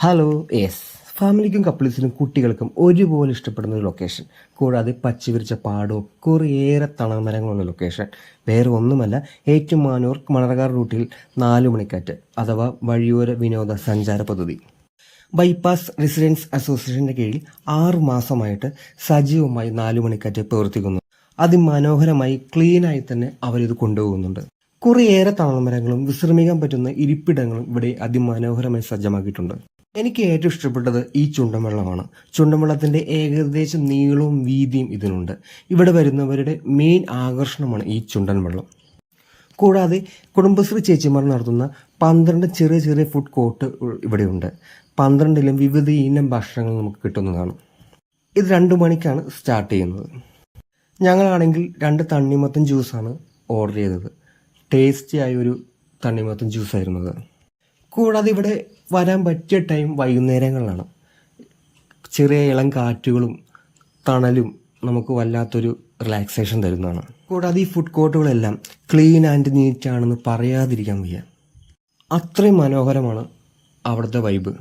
Hello yes ഫാമിലിക്കും കപ്പിൾസിനും കുട്ടികൾക്കും ഒരുപോലെ ഇഷ്ടപ്പെടുന്ന ഒരു ലൊക്കേഷൻ കൂടാതെ പച്ചവിരിച്ച പാടവും കുറേയേറെ തണമരങ്ങളുള്ള ലൊക്കേഷൻ വേറെ ഒന്നുമല്ല ഏറ്റവും മാനൂർ മണർകാർ റൂട്ടിൽ നാലു മണിക്കാറ്റ് അഥവാ വഴിയോര വിനോദ സഞ്ചാര പദ്ധതി. ബൈപ്പാസ് റെസിഡൻസ് അസോസിയേഷന്റെ കീഴിൽ ആറു മാസമായിട്ട് സജീവമായി നാലു മണിക്കാറ്റ് പ്രവർത്തിക്കുന്നു. അതിമനോഹരമായി ക്ലീനായി തന്നെ അവരിത് കൊണ്ടുപോകുന്നുണ്ട്. കുറേയേറെ തണൽമരങ്ങളും വിശ്രമിക്കാൻ പറ്റുന്ന ഇരിപ്പിടങ്ങളും ഇവിടെ അതിമനോഹരമായി സജ്ജമാക്കിയിട്ടുണ്ട്. എനിക്ക് ഏറ്റവും ഇഷ്ടപ്പെട്ടത് ഈ ചുണ്ടൻവെള്ളമാണ് ചുണ്ടൻവെള്ളത്തിന്റെ ഏകദേശം നീളവും വീതിയും ഇതിനുണ്ട്. ഇവിടെ വരുന്നവരുടെ മെയിൻ ആകർഷണമാണ് ഈ ചുണ്ടൻവെള്ളം. കൂടാതെ കുടുംബശ്രീ ചേച്ചിമാർ നടത്തുന്ന പന്ത്രണ്ട് ചെറിയ ചെറിയ ഫുഡ് കോർട്ട് ഇവിടെയുണ്ട്. പന്ത്രണ്ടിലും വിവിധ ഇനം ഭക്ഷണങ്ങൾ നമുക്ക് കിട്ടുന്നതാണ് ഇത് രണ്ട് മണിക്കാണ് സ്റ്റാർട്ട് ചെയ്യുന്നത്. ഞങ്ങളാണെങ്കിൽ രണ്ട് തണ്ണിമത്തൻ ജ്യൂസാണ് ഓർഡർ ചെയ്തത്. ടേസ്റ്റി ആയ ഒരു തണ്ണിമത്തൻ ജ്യൂസായിരുന്നത് കൂടാതെ ഇവിടെ വരാൻ പറ്റിയ ടൈം വൈകുന്നേരങ്ങളിലാണ്. ചെറിയ ഇളം കാറ്റുകളും തണലും നമുക്ക് വല്ലാത്തൊരു റിലാക്സേഷൻ തരുന്നതാണ്. കൂടാതെ ഈ ഫുഡ് കോർട്ടുകളെല്ലാം ക്ലീൻ ആൻഡ് നീറ്റ് ആണെന്ന് പറയാതിരിക്കാൻ വയ്യ. അത്രയും മനോഹരമാണ് അവിടുത്തെ വൈബ്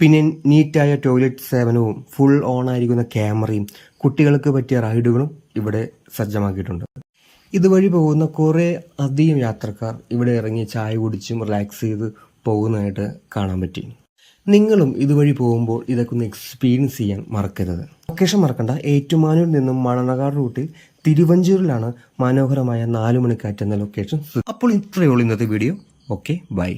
പിന്നെ നീറ്റായ ടോയ്ലറ്റ് സേവനവും ഫുൾ ഓൺ ആയിരിക്കുന്ന ക്യാമറയും കുട്ടികൾക്ക് പറ്റിയ റൈഡുകളും ഇവിടെ സജ്ജമാക്കിയിട്ടുണ്ട്. ഇതുവഴി പോകുന്ന കുറേ അധികം യാത്രക്കാർ ഇവിടെ ഇറങ്ങി ചായ കുടിച്ചും റിലാക്സ് ചെയ്ത് പോകുന്നതായിട്ട് കാണാൻ പറ്റി. നിങ്ങളും ഇതുവഴി പോകുമ്പോൾ ഇതൊക്കെ ഒന്ന് എക്സ്പീരിയൻസ് ചെയ്യാൻ മറക്കരുത്. ലൊക്കേഷൻ മറക്കണ്ട. ഏറ്റുമാനൂരിൽ നിന്നും മണനകാട് റൂട്ടിൽ തിരുവഞ്ചൂരിലാണ് മനോഹരമായ നാലു മണിക്കാറ്റ് എന്ന ലൊക്കേഷൻ അപ്പോൾ ഇത്രയേ ഉള്ളൂ ഇന്നത്തെ വീഡിയോ ഓക്കെ ബൈ